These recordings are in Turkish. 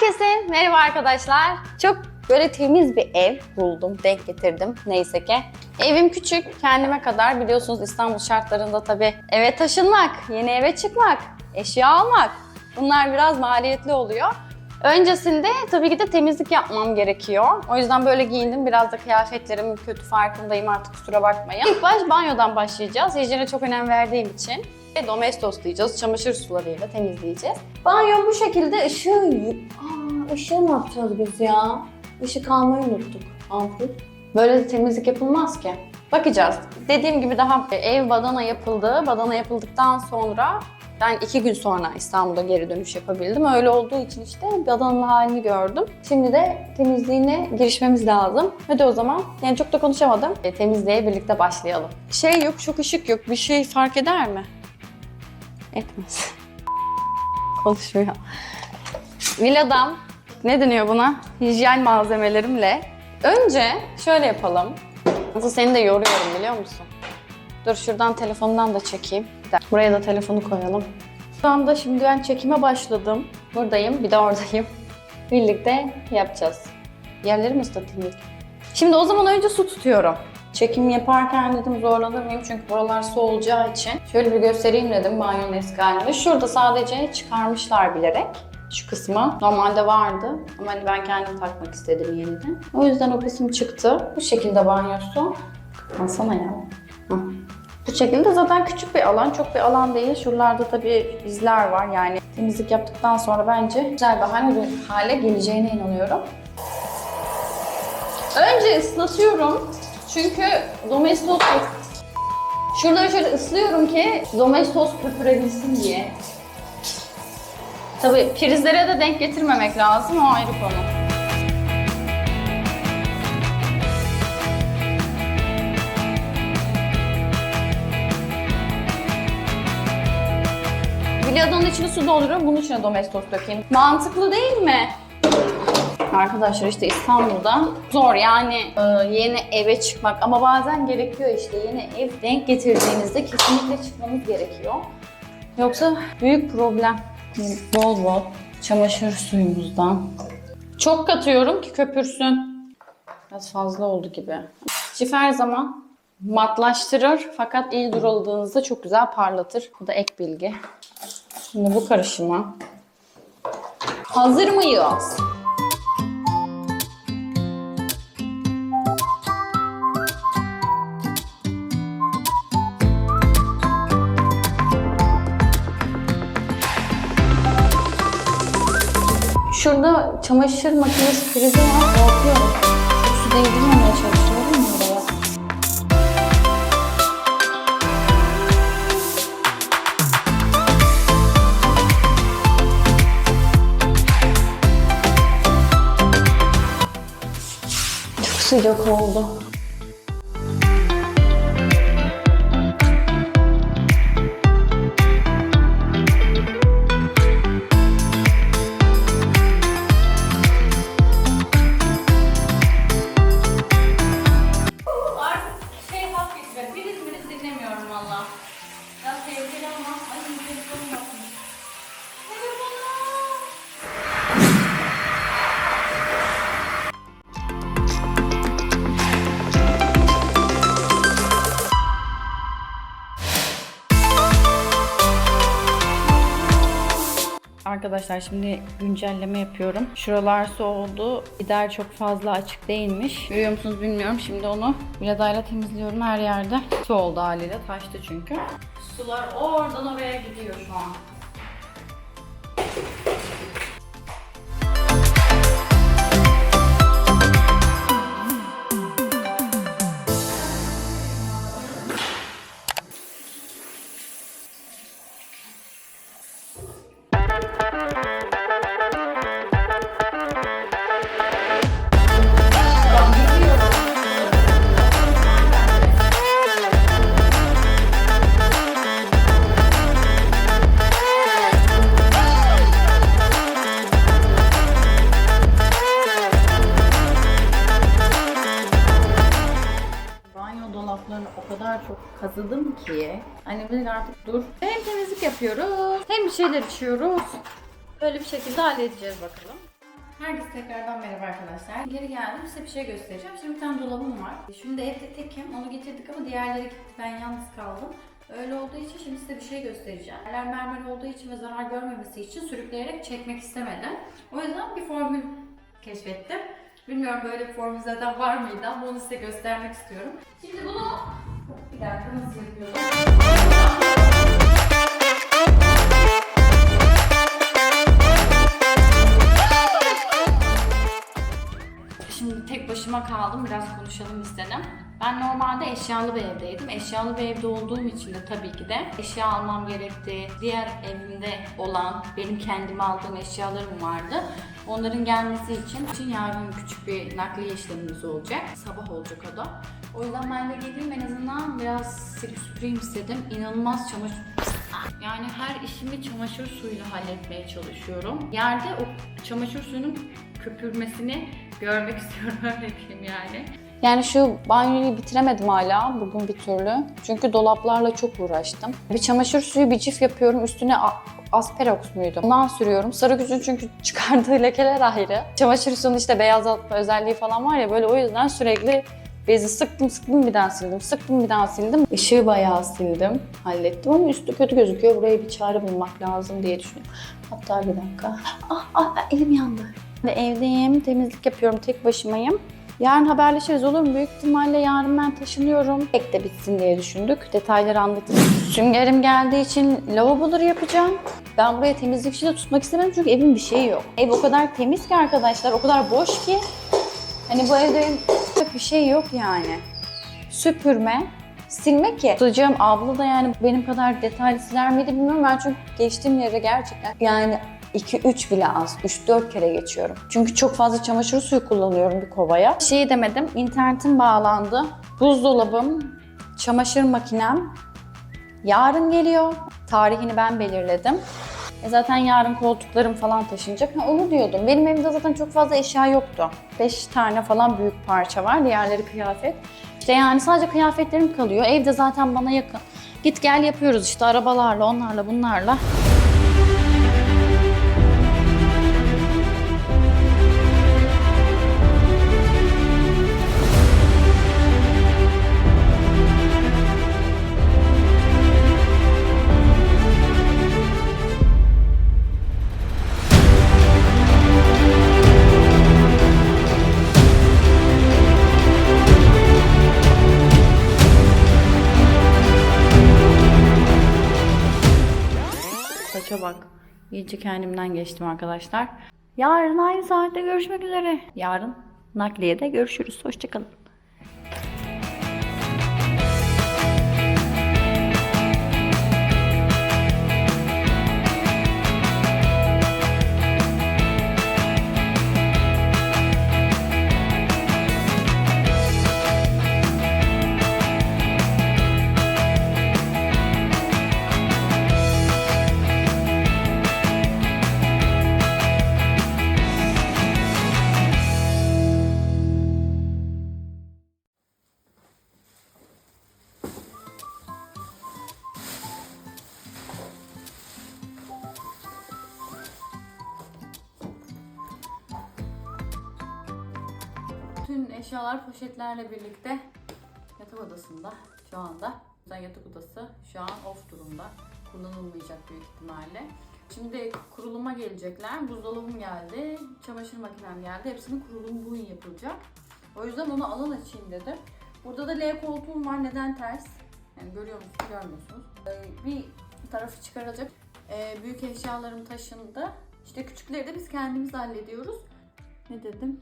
Herkese merhaba arkadaşlar. Çok böyle temiz bir ev buldum, denk getirdim neyse ki. Evim küçük, kendime kadar biliyorsunuz İstanbul şartlarında tabii eve taşınmak, yeni eve çıkmak, eşya almak bunlar biraz maliyetli oluyor. Öncesinde tabii ki de temizlik yapmam gerekiyor. O yüzden böyle giyindim. Biraz da kıyafetlerim kötü farkındayım artık kusura bakmayın. İlk baş banyodan başlayacağız. Hijyene çok önem verdiğim için. Ve domestoslayacağız. Çamaşır sularıyla temizleyeceğiz. Banyo bu şekilde ışığı... Aa, ışığı ne yapacağız biz ya? Işık almayı unuttuk. Ampul. Böyle de temizlik yapılmaz ki. Bakacağız. Dediğim gibi daha ev badana yapıldı. Badana yapıldıktan sonra ben iki gün sonra İstanbul'a geri dönüş yapabildim. Öyle olduğu için işte badanın halini gördüm. Şimdi de temizliğine girişmemiz lazım. Hadi o zaman. Yani çok da konuşamadım. E, temizliğe birlikte başlayalım. Şey yok, çok ışık yok. Bir şey fark eder mi? Etmez. Konuşmuyor. Villadam, ne deniyor buna? Hijyen malzemelerimle. Önce şöyle yapalım. Nasıl seni de yoruyorum biliyor musun? Dur şuradan telefondan da çekeyim. Buraya da telefonu koyalım. Şu anda şimdi ben çekime başladım. Buradayım, bir de oradayım. Birlikte yapacağız. Yerleri mi ıslatayım? Şimdi o zaman önce su tutuyorum. Çekim yaparken dedim zorlanır mıyım çünkü buralar su olacağı için. Şöyle bir göstereyim dedim banyonun eski halini. Şurada sadece çıkarmışlar bilerek şu kısmı. Normalde vardı ama hani ben kendim takmak istedim yeniden. O yüzden o kısım çıktı. Bu şekilde banyosu. Alsana ya. Hı. Bu şekilde zaten küçük bir alan, çok bir alan değil. Şuralarda tabii izler var yani temizlik yaptıktan sonra bence güzel bir hale, hale geleceğine inanıyorum. Önce ıslatıyorum çünkü domestos Şuraları şöyle ıslıyorum ki domestos köpürebilsin diye. Tabii prizlere de denk getirmemek lazım o ayrı konu. Bilyadonun içine su dolduruyorum, bunun içine domestos dökeyim. Mantıklı değil mi? Arkadaşlar işte İstanbul'da zor yani e, yeni eve çıkmak ama bazen gerekiyor işte yeni ev denk getirdiğinizde kesinlikle çıkmanız gerekiyor. Yoksa büyük problem. Bol bol çamaşır suyumuzdan. Çok katıyorum ki köpürsün. Biraz fazla oldu gibi. Çift her zaman matlaştırır fakat iyi duruldığınızda çok güzel parlatır. Bu da ek bilgi. Şimdi bu karışıma. Hazır mıyız? Şurada çamaşır makinesi prizi var. Korkuyorum. Çok su değdirmemeye çalışıyorum ya oraya. Çok sıcak oldu. Arkadaşlar şimdi güncelleme yapıyorum. Şuralar su oldu. Gider çok fazla açık değilmiş. Görüyor musunuz bilmiyorum. Şimdi onu biladayla temizliyorum her yerde. Su oldu haliyle. Taştı çünkü. Sular oradan oraya gidiyor şu an. Kazıdım ki. Hani dedik artık dur. Hem temizlik yapıyoruz hem bir şeyler içiyoruz. Böyle bir şekilde halledeceğiz bakalım. Herkese tekrardan merhaba arkadaşlar. Geri geldim size bir şey göstereceğim. Şimdi bir tane dolabım var. Şimdi evde tekim. Onu getirdik ama diğerleri gitti. Ben yalnız kaldım. Öyle olduğu için şimdi size bir şey göstereceğim. Yerler mermer olduğu için ve zarar görmemesi için sürükleyerek çekmek istemedim. O yüzden bir formül keşfettim. Bilmiyorum böyle bir formül zaten var mıydı ama onu size göstermek istiyorum. Şimdi bunu bir dakika nasıl yapıyorum? Şimdi tek başıma kaldım. Biraz konuşalım istedim. Ben normalde eşyalı bir evdeydim. Eşyalı bir evde olduğum için de tabii ki de eşya almam gerekti. Diğer evimde olan benim kendime aldığım eşyalarım vardı. Onların gelmesi için, için yarın küçük bir nakliye işlemimiz olacak. Sabah olacak o da. O yüzden ben de geleyim en azından biraz silip süpüreyim istedim. İnanılmaz çamaşır yani her işimi çamaşır suyuyla halletmeye çalışıyorum. Yerde o çamaşır suyunun köpürmesini görmek istiyorum öyle diyeyim yani. Yani şu banyoyu bitiremedim hala bugün bir türlü. Çünkü dolaplarla çok uğraştım. Bir çamaşır suyu bir cif yapıyorum. Üstüne Asperox muydu? Ondan sürüyorum. Sarı gücün çünkü çıkardığı lekeler ayrı. Çamaşır suyunun işte beyazlatma özelliği falan var ya böyle o yüzden sürekli Bezi sıktım sıktım bir daha sildim, sıktım bir daha sildim. Işığı bayağı sildim, hallettim ama üstü kötü gözüküyor. Buraya bir çare bulmak lazım diye düşünüyorum. Hatta bir dakika. Ah, ah, ah, elim yandı. Evdeyim, temizlik yapıyorum, tek başımayım. Yarın haberleşiriz olur mu? Büyük ihtimalle yarın ben taşınıyorum. Tek de bitsin diye düşündük. Detayları anlatırım. Süngerim geldiği için lavaboları yapacağım. Ben buraya temizlikçi de tutmak istemedim çünkü evin bir şeyi yok. Ev o kadar temiz ki arkadaşlar, o kadar boş ki. Hani bu evde bir şey yok yani. Süpürme, silme ki. Tutacağım abla da yani benim kadar detaylı siler miydi bilmiyorum. Ben çünkü geçtiğim yere gerçekten yani 2-3 bile az. 3-4 kere geçiyorum. Çünkü çok fazla çamaşır suyu kullanıyorum bir kovaya. Şey demedim, internetim bağlandı. Buzdolabım, çamaşır makinem yarın geliyor. Tarihini ben belirledim. E zaten yarın koltuklarım falan taşınacak. Ha, onu diyordum. Benim evimde zaten çok fazla eşya yoktu. 5 tane falan büyük parça var. Diğerleri kıyafet. İşte yani sadece kıyafetlerim kalıyor. Evde zaten bana yakın. Git gel yapıyoruz işte arabalarla, onlarla, bunlarla. İyice kendimden geçtim arkadaşlar. Yarın aynı saatte görüşmek üzere. Yarın nakliyede görüşürüz. Hoşçakalın. Eşyalar poşetlerle birlikte yatak odasında şu anda. Yüzden yatak odası şu an off durumda. Kullanılmayacak büyük ihtimalle. Şimdi kuruluma gelecekler. Buzdolabım geldi, çamaşır makinem geldi. Hepsinin kurulumu bugün yapılacak. O yüzden onu alın açayım dedim. Burada da L koltuğum var. Neden ters? Yani görüyor musunuz? Görmüyorsunuz. Ee, bir tarafı çıkarılacak. Ee, büyük eşyalarım taşındı. İşte küçükleri de biz kendimiz hallediyoruz. Ne dedim?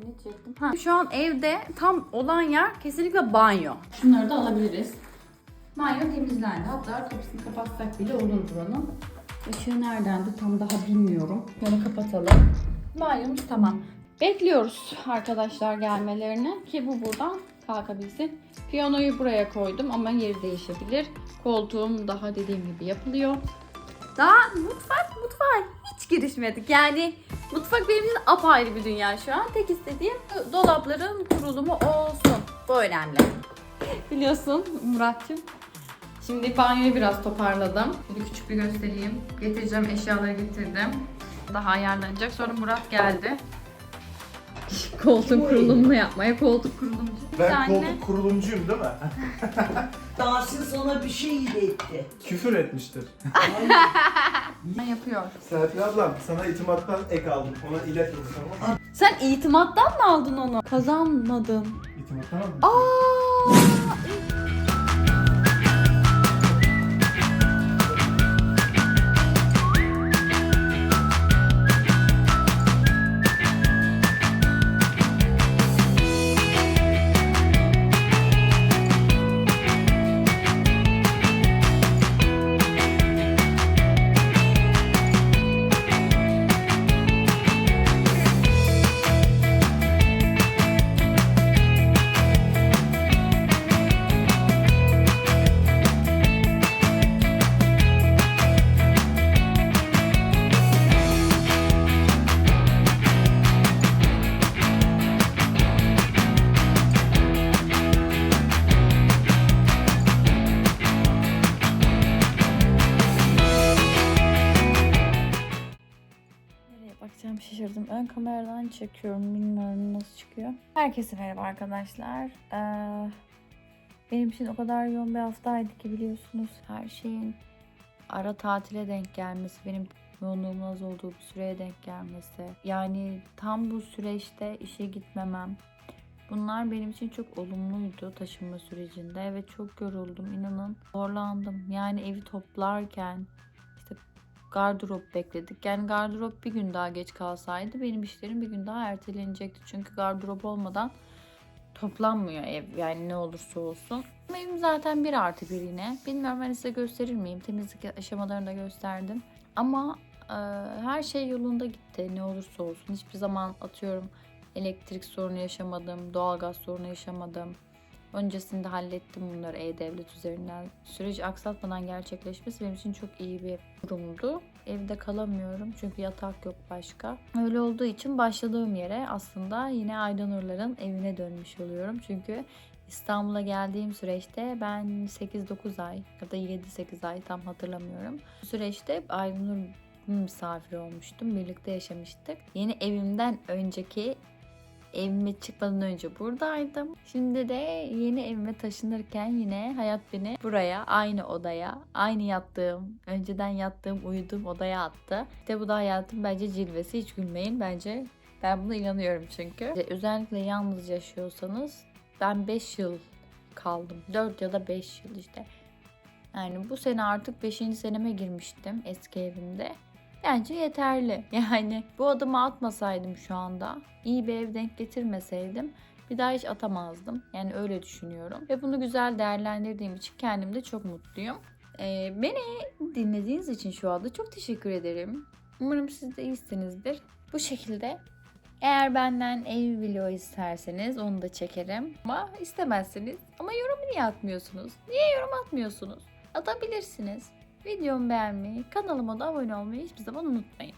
Ne diyecektim? Ha. Şu an evde tam olan yer kesinlikle banyo. Şunları da alabiliriz. Banyo temizlendi. Hatta kapısını kapatsak bile olur buranın. Işığı neredendi tam daha bilmiyorum. Bunu kapatalım. Banyomuz tamam. Bekliyoruz arkadaşlar gelmelerini ki bu buradan kalkabilsin. Piyanoyu buraya koydum ama yeri değişebilir. Koltuğum daha dediğim gibi yapılıyor. Daha mutfak mutfak hiç girişmedik. Yani mutfak benim için apayrı bir dünya şu an. Tek istediğim dolapların kurulumu olsun. Bu önemli. Biliyorsun Murat'cığım Şimdi banyoyu biraz toparladım. Bunu küçük bir göstereyim. Getireceğim eşyaları getirdim. Daha ayarlanacak. Sonra Murat geldi. Koltuk kurulumunu yapmaya. Koltuk kurulumcu. Ben Anne. koltuk kurulumcuyum değil mi? Tahsin sana bir şey iletti. Küfür etmiştir. yapıyor. Serpil ablam sana itimattan ek aldım. Ona ilet tamam mı? Sen itimattan mı aldın onu? Kazanmadın. İtimattan aldım. Aa! Çekiyorum. Bilmiyorum nasıl çıkıyor. Herkese merhaba arkadaşlar. Ee, benim için o kadar yoğun bir haftaydı ki biliyorsunuz. Her şeyin ara tatile denk gelmesi, benim yoğunluğumun az olduğu bir süreye denk gelmesi. Yani tam bu süreçte işe gitmemem. Bunlar benim için çok olumluydu taşınma sürecinde ve çok yoruldum. İnanın zorlandım. Yani evi toplarken gardırop bekledik. Yani gardırop bir gün daha geç kalsaydı benim işlerim bir gün daha ertelenecekti. Çünkü gardırop olmadan toplanmıyor ev yani ne olursa olsun. Evim zaten bir artı bir yine. Bilmiyorum ben size gösterir miyim? Temizlik aşamalarını da gösterdim. Ama e, her şey yolunda gitti ne olursa olsun. Hiçbir zaman atıyorum elektrik sorunu yaşamadım, doğalgaz sorunu yaşamadım. Öncesinde hallettim bunları e-devlet üzerinden. Süreci aksatmadan gerçekleşmesi benim için çok iyi bir durumdu. Evde kalamıyorum çünkü yatak yok başka. Öyle olduğu için başladığım yere aslında yine Aydanurların evine dönmüş oluyorum. Çünkü İstanbul'a geldiğim süreçte ben 8-9 ay ya da 7-8 ay tam hatırlamıyorum. Bu süreçte Aydanur misafir olmuştum. Birlikte yaşamıştık. Yeni evimden önceki evime çıkmadan önce buradaydım. Şimdi de yeni evime taşınırken yine hayat beni buraya, aynı odaya, aynı yattığım, önceden yattığım, uyuduğum odaya attı. İşte bu da hayatım bence cilvesi. Hiç gülmeyin bence. Ben buna inanıyorum çünkü. Özellikle yalnız yaşıyorsanız ben 5 yıl kaldım. 4 ya da 5 yıl işte. Yani bu sene artık 5. seneme girmiştim eski evimde. Bence yeterli. Yani bu adımı atmasaydım şu anda, iyi bir ev denk getirmeseydim bir daha hiç atamazdım. Yani öyle düşünüyorum. Ve bunu güzel değerlendirdiğim için kendim de çok mutluyum. Ee, beni dinlediğiniz için şu anda çok teşekkür ederim. Umarım siz de iyisinizdir. Bu şekilde eğer benden ev video isterseniz onu da çekerim. Ama istemezseniz ama yorum niye atmıyorsunuz? Niye yorum atmıyorsunuz? Atabilirsiniz. Videomu beğenmeyi, kanalıma da abone olmayı hiçbir zaman unutmayın.